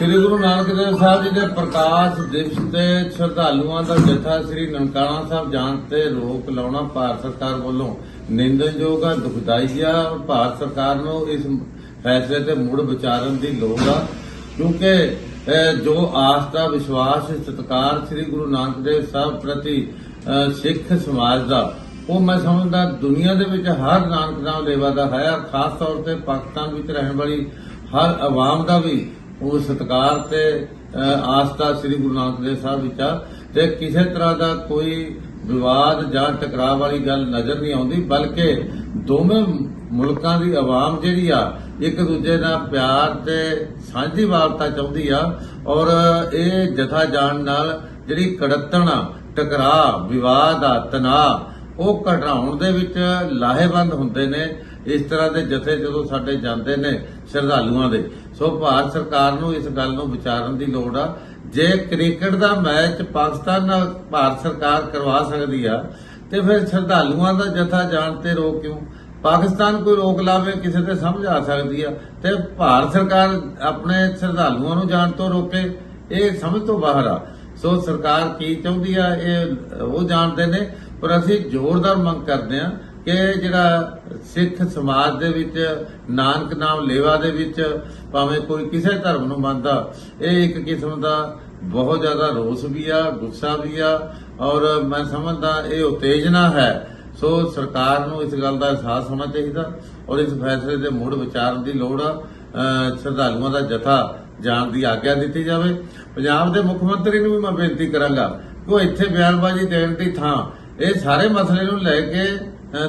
ਸ੍ਰੀ ਗੁਰੂ ਨਾਨਕ ਦੇਵ ਸਾਹਿਬ ਜੀ ਦੇ ਪ੍ਰਕਾਸ਼ ਦਿਵਸ ਤੇ ਸ਼ਰਧਾਲੂਆਂ ਦਾ ਜਥਾ ਸ੍ਰੀ ਨਨਕਾਣਾ ਸਾਹਿਬ ਜਾਣ ਤੇ ਰੋਕ ਲਾਉਣਾ ਭਾਰਤ ਸਰਕਾਰ ਵੱਲੋਂ ਨਿੰਦਣਯੋਗ ਆ, ਦੁਖਦਾਈ ਆ, ਔਰ ਭਾਰਤ ਸਰਕਾਰ ਨੂੰ ਇਸ ਫੈਸਲੇ ਤੇ ਮੁੜ ਵਿਚਾਰਨ ਦੀ ਲੋੜ ਆ। ਕਿਉਂਕਿ ਜੋ ਆਸਥਾ, ਵਿਸ਼ਵਾਸ, ਸਤਿਕਾਰ ਸ੍ਰੀ ਗੁਰੂ ਨਾਨਕ ਦੇਵ ਸਾਹਿਬ ਪ੍ਰਤੀ ਸਿੱਖ ਸਮਾਜ ਦਾ, ਉਹ ਮੈਂ ਸਮਝਦਾ ਦੁਨੀਆ ਦੇ ਵਿੱਚ ਹਰ ਨਾਨਕ ਨਾਮ ਲੇਵਾ ਦਾ ਹੈ ਖਾਸ ਤੌਰ ਤੇ ਪਾਕਿਸਤਾਨ ਵਿੱਚ ਰਹਿਣ ਵਾਲੀ ਹਰ ਆਵਾਮ ਦਾ ਵੀ ਉਹ ਸਤਿਕਾਰ ਤੇ ਆਸਥਾ ਸ੍ਰੀ ਗੁਰੂ ਨਾਨਕ ਦੇਵ ਸਾਹਿਬ ਵਿੱਚ ਆ ਤੇ ਕਿਸੇ ਤਰ੍ਹਾਂ ਦਾ ਕੋਈ ਵਿਵਾਦ ਜਾਂ ਟਕਰਾਅ ਵਾਲੀ ਗੱਲ ਨਜ਼ਰ ਨਹੀਂ ਆਉਂਦੀ, ਬਲਕਿ ਦੋਵੇਂ ਮੁਲਕਾਂ ਦੀ ਆਵਾਮ ਜਿਹੜੀ ਆ, ਇੱਕ ਦੂਜੇ ਨਾਲ ਪਿਆਰ ਤੇ ਸਾਂਝੀ ਵਾਰਤਾ ਚਾਹੁੰਦੀ ਆ ਔਰ ਇਹ ਜਥਾ ਜਾਣ ਨਾਲ ਜਿਹੜੀ ਕੜੱਤਣ ਆ, ਟਕਰਾਅ, ਵਿਵਾਦ ਆ, ਤਣਾਅ ਉਹ ਘਟਾਉਣ ਦੇ ਵਿੱਚ ਲਾਹੇਵੰਦ ਹੁੰਦੇ ਨੇ, ਇਸ ਤਰ੍ਹਾਂ ਦੇ ਜਥੇ ਜਦੋਂ ਸਾਡੇ ਜਾਂਦੇ ਨੇ ਸ਼ਰਧਾਲੂਆਂ ਦੇ। ਸੋ ਭਾਰਤ ਸਰਕਾਰ ਨੂੰ ਇਸ ਗੱਲ ਨੂੰ ਵਿਚਾਰਨ ਦੀ ਲੋੜ ਆ। ਜੇ ਕ੍ਰਿਕਟ ਦਾ ਮੈਚ ਪਾਕਿਸਤਾਨ ਨਾਲ ਭਾਰਤ ਸਰਕਾਰ ਕਰਵਾ ਸਕਦੀ ਆ, ਤੇ ਫਿਰ ਸ਼ਰਧਾਲੂਆਂ ਦਾ ਜਥਾ ਜਾਣ ਤੇ ਰੋਕ ਕਿਉਂ? ਪਾਕਿਸਤਾਨ ਕੋਈ ਰੋਕ ਲਾਵੇ, ਕਿਸੇ ਤੇ ਸਮਝ ਆ ਸਕਦੀ ਆ। ਤੇ ਭਾਰਤ ਸਰਕਾਰ ਆਪਣੇ ਸ਼ਰਧਾਲੂਆਂ ਨੂੰ ਜਾਣ ਤੋਂ ਰੋਕੇ, ਇਹ ਸਮਝ ਤੋਂ ਬਾਹਰ ਆ। ਸੋ ਸਰਕਾਰ ਕੀ ਚਾਹੁੰਦੀ ਆ, ਇਹ ਉਹ ਜਾਣਦੇ ਨੇ ਪਰ ਅਸੀਂ ਜ਼ੋਰਦਾਰ ਮੰਗ ਕਰਦੇ ਹਾਂ ਕਿ ਜਿਹੜਾ ਸਿੱਖ ਸਮਾਜ ਦੇ ਵਿੱਚ, ਨਾਨਕ ਨਾਮ ਲੇਵਾ ਦੇ ਵਿੱਚ ਭਾਵੇਂ ਕੋਈ ਕਿਸੇ ਧਰਮ ਨੂੰ ਮੰਨਦਾ, ਇਹ ਇੱਕ ਕਿਸਮ ਦਾ ਬਹੁਤ ਜ਼ਿਆਦਾ ਰੋਸ ਵੀ ਆ, ਗੁੱਸਾ ਵੀ ਆ ਔਰ ਮੈਂ ਸਮਝਦਾ ਇਹ ਉਤੇਜਨਾ ਹੈ। ਸੋ ਸਰਕਾਰ ਨੂੰ ਇਸ ਗੱਲ ਦਾ ਅਹਿਸਾਸ ਹੋਣਾ ਚਾਹੀਦਾ ਔਰ ਇਸ ਫੈਸਲੇ ਦੇ ਮੁੜ ਵਿਚਾਰਨ ਦੀ ਲੋੜ ਆ। ਸ਼ਰਧਾਲੂਆਂ ਦਾ ਜਥਾ ਜਾਣ ਦੀ ਆਗਿਆ ਦਿੱਤੀ ਜਾਵੇ। ਪੰਜਾਬ ਦੇ ਮੁੱਖ ਮੰਤਰੀ ਨੂੰ ਵੀ ਮੈਂ ਬੇਨਤੀ ਕਰਾਂਗਾ ਕਿ ਉਹ ਇੱਥੇ ਬਿਆਨਬਾਜ਼ੀ ਦੇਣ ਦੀ ਥਾਂ ਇਹ ਸਾਰੇ ਮਸਲੇ ਨੂੰ ਲੈ ਕੇ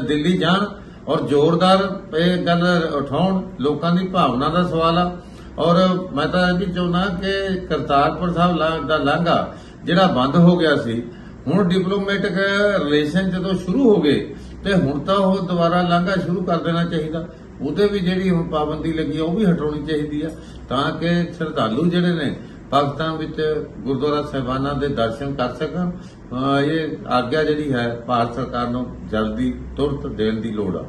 ਦਿੱਲੀ ਜਾਣ ਔਰ ਜ਼ੋਰਦਾਰ ਇਹ ਗੱਲ ਉਠਾਉਣ ਲੋਕਾਂ ਦੀ ਭਾਵਨਾ ਦਾ ਸਵਾਲ ਆ। ਔਰ ਮੈਂ ਤਾਂ ਇਹ ਵੀ ਚਾਹੁੰਦਾ ਕਿ ਕਰਤਾਰਪੁਰ ਸਾਹਿਬ ਲਾ- ਦਾ ਲਾਂਘਾ ਜਿਹੜਾ ਬੰਦ ਹੋ ਗਿਆ ਸੀ, ਹੁਣ ਡਿਪਲੋਮੈਟਿਕ ਰਿਲੇਸ਼ਨ ਜਦੋਂ ਸ਼ੁਰੂ ਹੋ ਗਏ, ਤੇ ਹੁਣ ਤਾਂ ਉਹ ਦੁਬਾਰਾ ਲਾਂਘਾ ਸ਼ੁਰੂ ਕਰ ਦੇਣਾ ਚਾਹੀਦਾ। ਉਹਦੇ ਵੀ ਜਿਹੜੀ ਹੁਣ ਪਾਬੰਦੀ ਲੱਗੀ ਉਹ ਵੀ ਹਟਾਉਣੀ ਚਾਹੀਦੀ ਆ। ਤਾਂ ਕਿ ਸ਼ਰਧਾਲੂ ਜਿਹੜੇ ਨੇ ਪਾਕਿਸਤਾਨ ਵਿੱਚ ਗੁਰਦੁਆਰਾ ਸਾਹਿਬਾਨਾਂ ਦੇ ਦਰਸ਼ਨ ਕਰ ਸਕਣ। ਇਹ ਆਗਿਆ ਜਿਹੜੀ ਹੈ, ਭਾਰਤ ਸਰਕਾਰ ਨੂੰ ਜਲਦੀ ਤੁਰਤ ਦੇਣ ਦੀ ਲੋੜ ਆ।